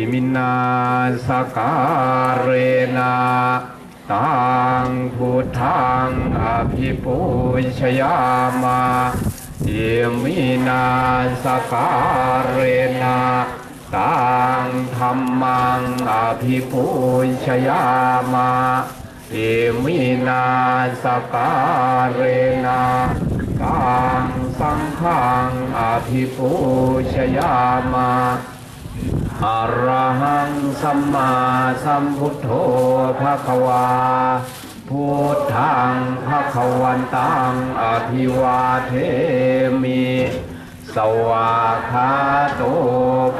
อิมินาสการเรนาตังพุทธังอภิปุชยามาอิมินาสการเรนาตังธรรมังอภิปุชยามาอิมินาสการเรนาตังสังฆังอภิปุชยามา อรหังสัมมาสัมพุทโธภะคะวาพุทธังภะคะวันตังอภิวาเทมิ สวากขาโต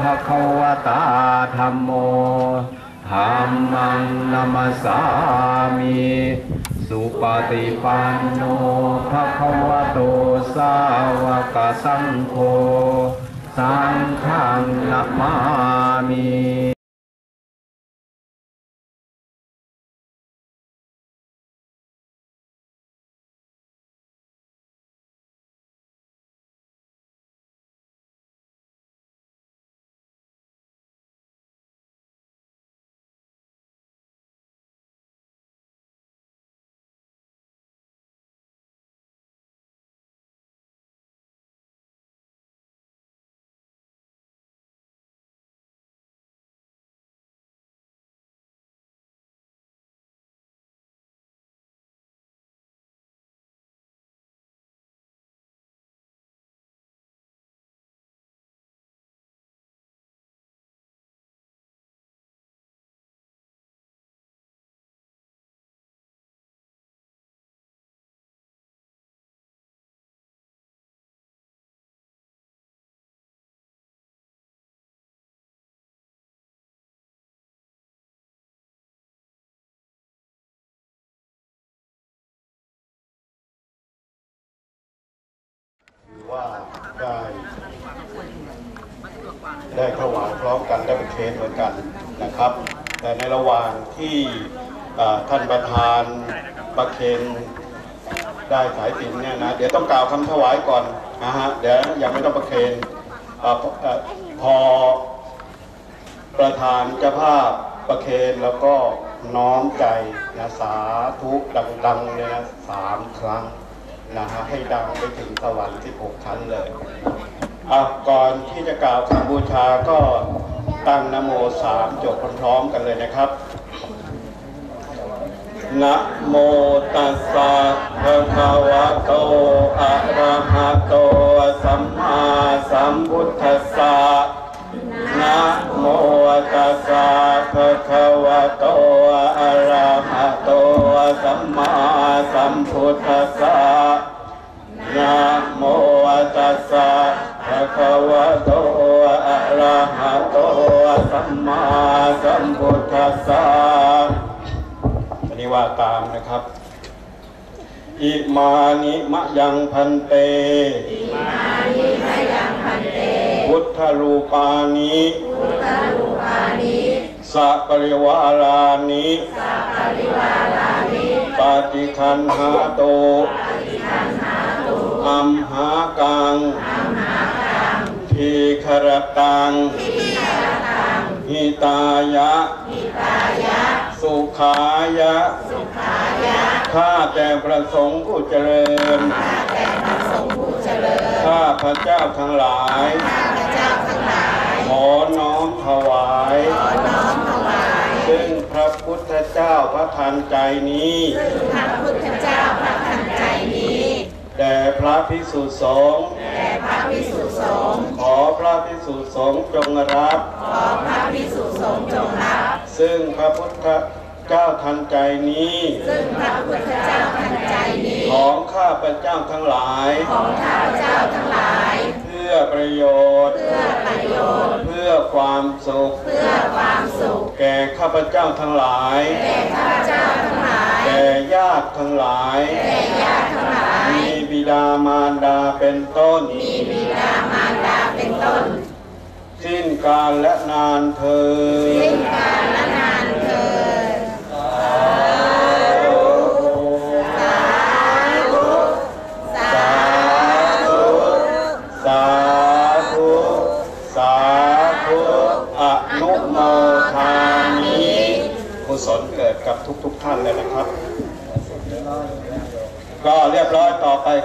ภะคะวตาธัมโมธัมมังนัมสสามิ สุปฏิปันโนภะคะวะโตสาวกสังโฆ สังฆังนามามิ ว่าได้ได้ถวายพร้อมกันได้ประเคนเหมือนกันนะครับ แต่ในระหว่างที่ท่านประธานประเคนได้สายสินเนี่ยนะเดี๋ยวต้องกล่าวคำถวายก่อนนะฮะเดี๋ยวยังไม่ต้องประเคนอ่าพออ่าพอประธานเจ้าภาพประเคนแล้วก็น้อมใจนะสาธุดังๆเลยนะสามครั้ง นะฮะให้ดังไปถึงสวรรค์16ชั้นเลยเอาก่อนที่จะกล่าวคำบูชาก็ตั้งนโมสามจบพร้อมๆกันเลยนะครับนะโมตัสสะภะคะวะโต อะระหะโต สัมมาสัมพุทธัสสะ นะโมตัสสะภะคะวะโตอะระหะโตสัมมาสัมพุทธัสสะนะโมตัสสะภะคะวะโตอะระหะโตสัมมาสัมพุทธัสสะอันนี้ว่าตามนะครับอิมานิมะยังพันเตอิมา พุทธรูปานิพุทธรูปานิสัปริวารานิสัปริวารานิปฏิคันหาโตปฏิคันหาโตอัมหากังอัมหากังทีครตังทีครตังหิตายะสุขายะสุขายะข้าแต่ประสงค์ผู้เจริญข้าแต่ประสงค์ผู้เจริญข้าพระเจ้าทั้งหลาย ขอน้อมถวายขอน้อมถวายซึ่งพระพุทธเจ้าพระทันใจนี้ซึ่งพระพุทธเจ้าพระทันใจนี้แด่พระพิสุสงฆ์แด่พระพิสุสงฆ์ขอพระพิสุสงฆ์จงรับซึ่งพระพุทธเจ้าทันใจนี้ ซึ่งพระพุทธเจ้าทันใจนี้ ของข้าพเจ้าทั้งหลาย ของข้าพเจ้าทั้งหลายเพื่อประโยชน์ เพื่อประโยชน์ เพื่อความสุข เพื่อความสุข แก่ข้าพเจ้าทั้งหลาย แก่ข้าพเจ้าทั้งหลาย แก่ญาติทั้งหลาย แก่ญาติทั้งหลาย มีบิดามารดาเป็นต้น มีบิดามารดาเป็นต้น สิ้นการและนานเธอสิ้นการแล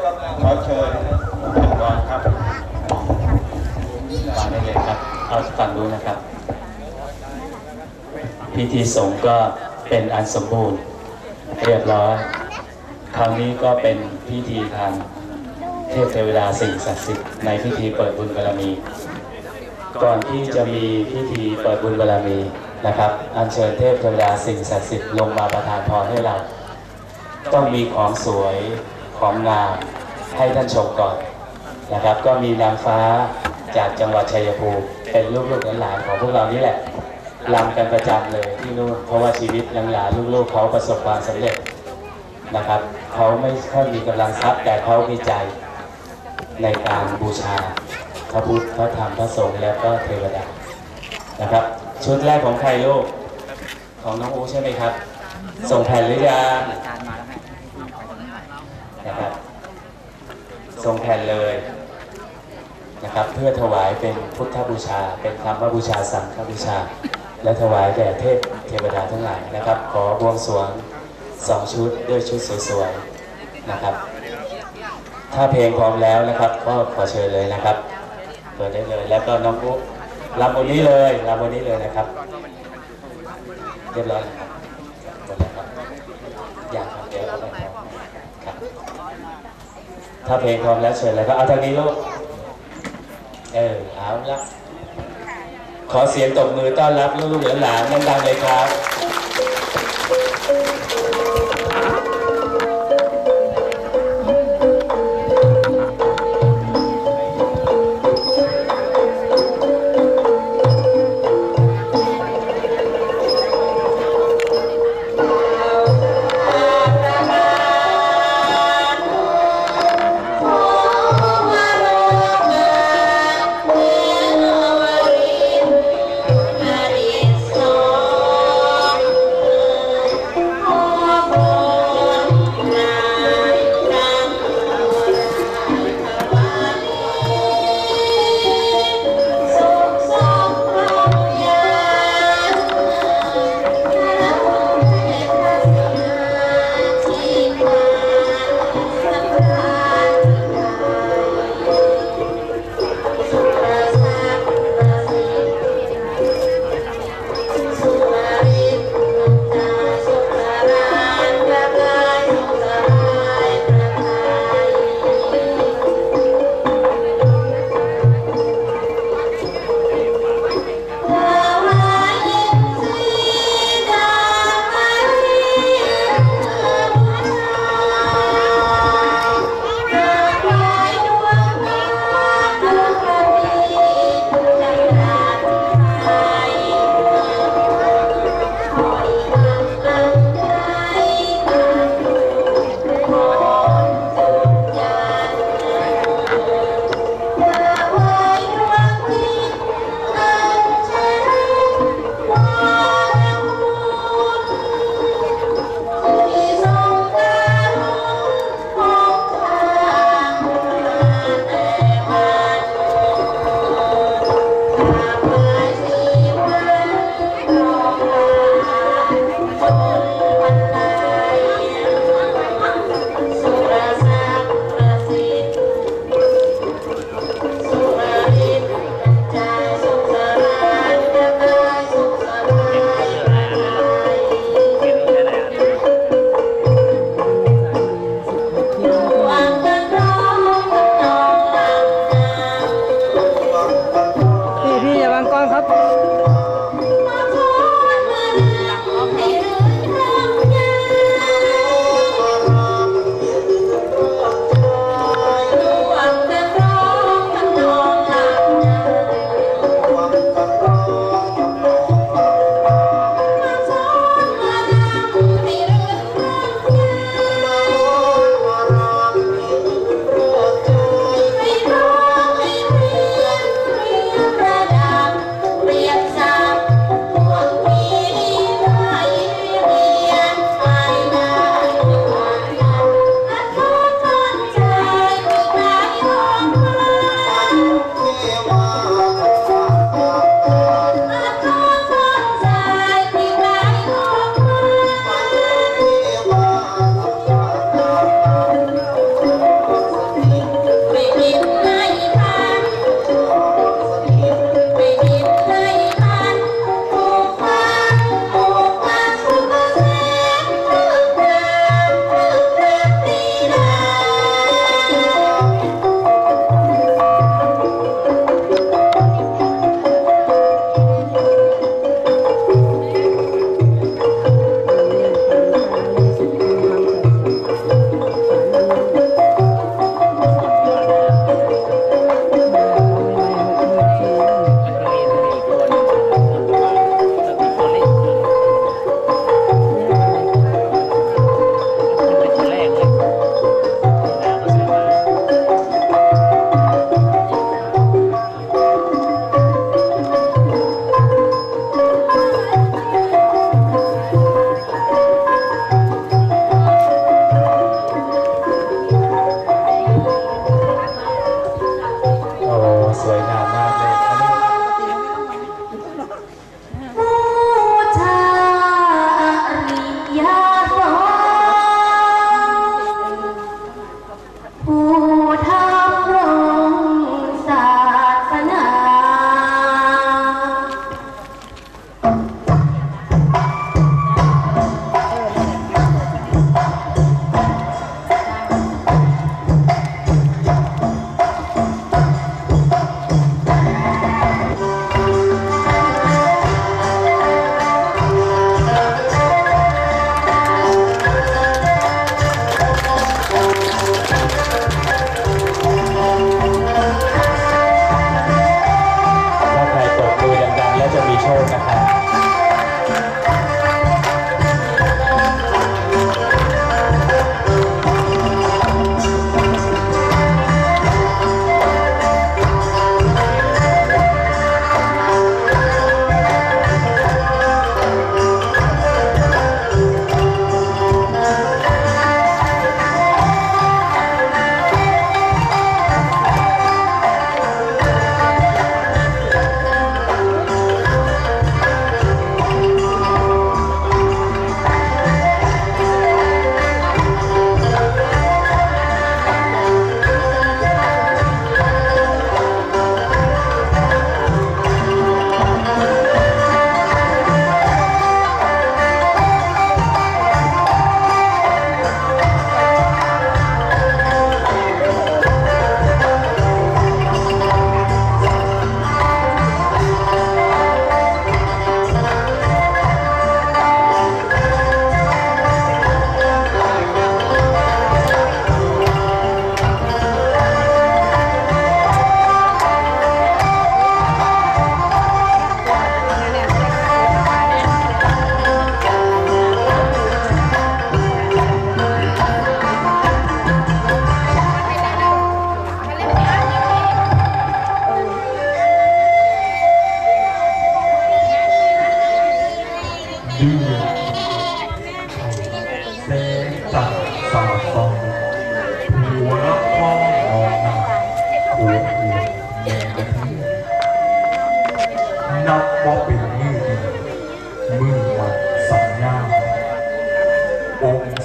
ก็ขอเชิญท่านก่อนครับวางได้เลยครับ เอาฝั่งนู้นนะครับ พิธีสงฆ์ก็เป็นอันสมบูรณ์ เรียบร้อย ครั้งนี้ก็เป็นพิธีทางเทพเทวดาสิ่งศักดิ์สิทธิ์ในพิธีเปิดบุญบารมี ก่อนที่จะมีพิธีเปิดบุญบารมีนะครับ อัญเชิญเทพเทวดาสิ่งศักดิ์สิทธิ์ลงมาประทานพรให้เรา ต้องมีของสวย ของงามให้ท่านชมก่อนนะครับ ก็มีนางฟ้าจากจังหวัดชัยภูมิเป็นลูกๆหลานของพวกเรานี่แหละรำกันประจำเลยที่นู่นเพราะว่าชีวิตหลานๆลูกๆเขาประสบความสำเร็จนะครับเขาไม่ค่อยมีกำลังทรัพย์แต่เขามีใจในการบูชาพระพุทธพระธรรมพระสงฆ์และก็เทวดานะครับ ชุดแรกของใครลูกของน้องอูใช่ไหมครับ ส่งแผ่นหรือยัง นะครับส่งแผ่นเลยนะครับ เพื่อถวายเป็นพุทธบูชา เป็นธรรมบูชาสังฆบูชา และถวายแด่เทพเทวดาทั้งหลายนะครับ ขอบวงสรวงสองชุดด้วยชุดสวยๆนะครับ ถ้าเพลงพร้อมแล้วนะครับ ก็ขอเชิญเลยนะครับเปิดได้เลย แล้วก็น้องปุ๊รำบนนี้เลยรำบนนี้เลยนะครับ เรียบร้อยนะครับหมดแล้วครับอยากครับเดี๋ยวเอาไปพร้อมครับ ถ้าเพลงพร้อมแล้วเชิญเลยครับเอาทางนี้ลูก เออเอาละขอเสียงตบมือต้อนรับลูกๆหลานๆดังๆเลยครับ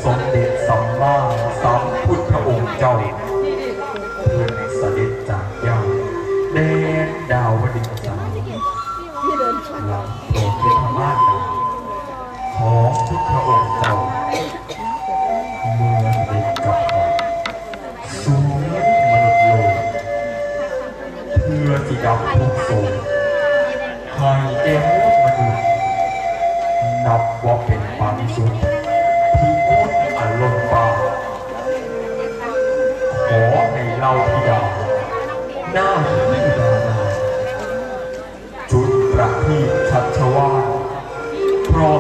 สมเด็จสัมมาสัมพุทธองค์เจ้า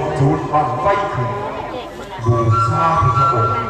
มจูนบังไฟขึ้บูชาพระองค์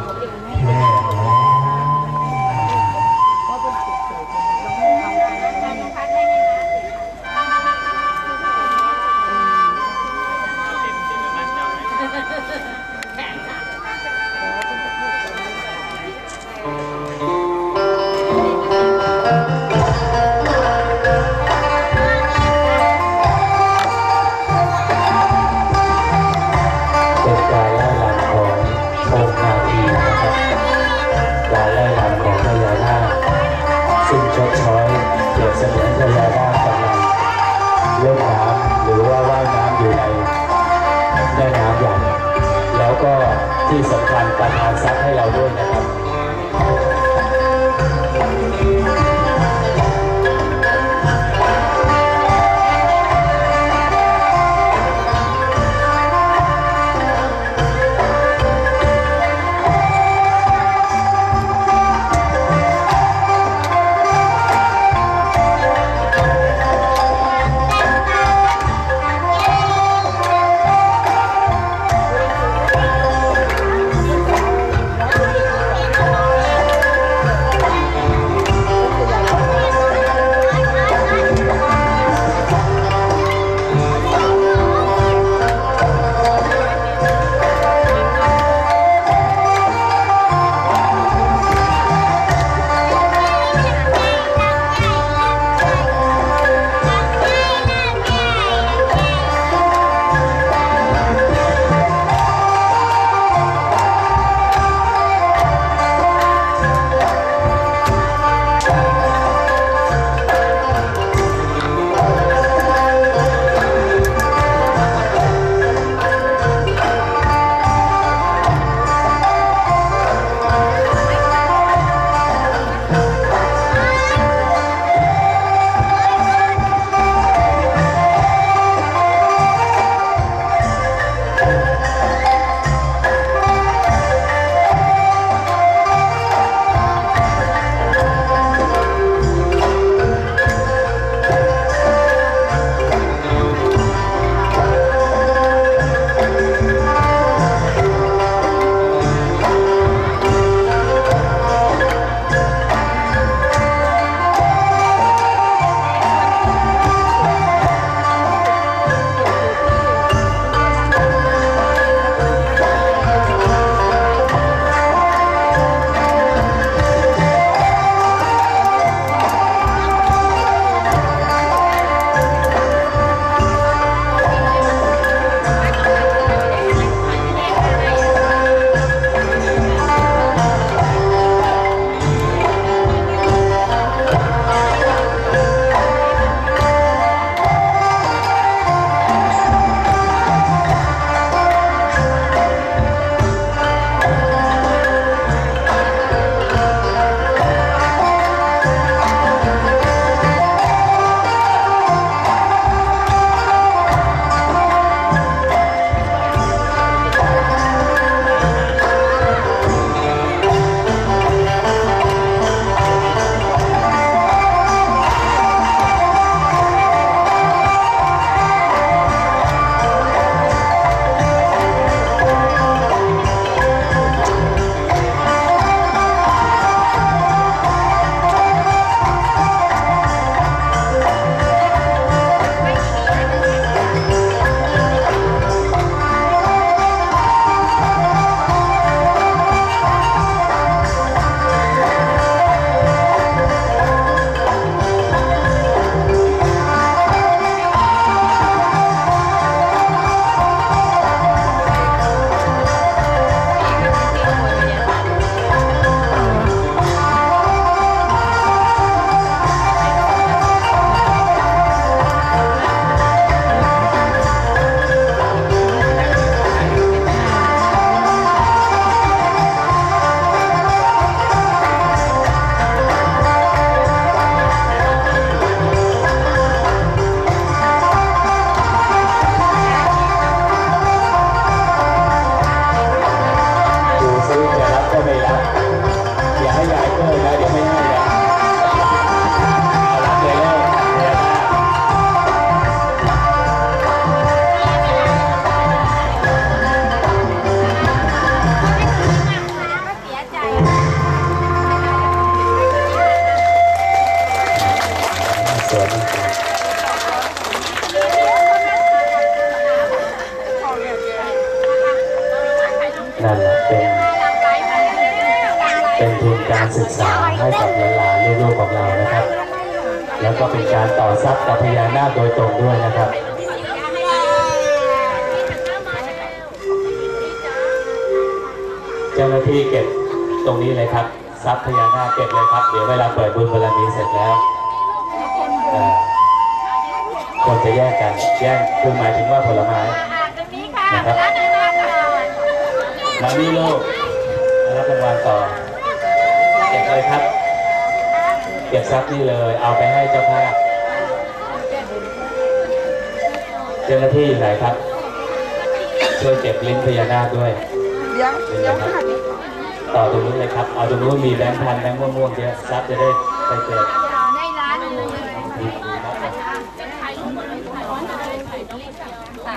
ที่สำคัญประทานทรัพย์ให้เราด้วยนะครับ ลาเปิดบุญบารมีเสร็จแล้วเอ่อคนจะแยกกันแยกคือหมายถึงว่าผลไม้ตรงนี้ค่ะร้านอาหารก่อนมานี่ลูกมารับรางวัลต่อเก็บเลยครับเก็บทรัพย์นี่เลย เอาไปให้เจ้าภาพเจ้าหน้าที่อยู่ไหนครับช่วยเก็บลิ้นพญานาคด้วยเดี๋ยวเดี๋ยวค่ะ ต่อตรงนู้นเลยครับ เอาตรงนู้นมีแบงค์พันแบงค์ม่วงๆเยอะทรัพย์จะได้ไปเกิดในร้านเลย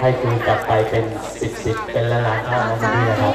ให้คืนกลับไปเป็นสิบสิบเป็นล้านล้านเท่านั้นดีนะครับ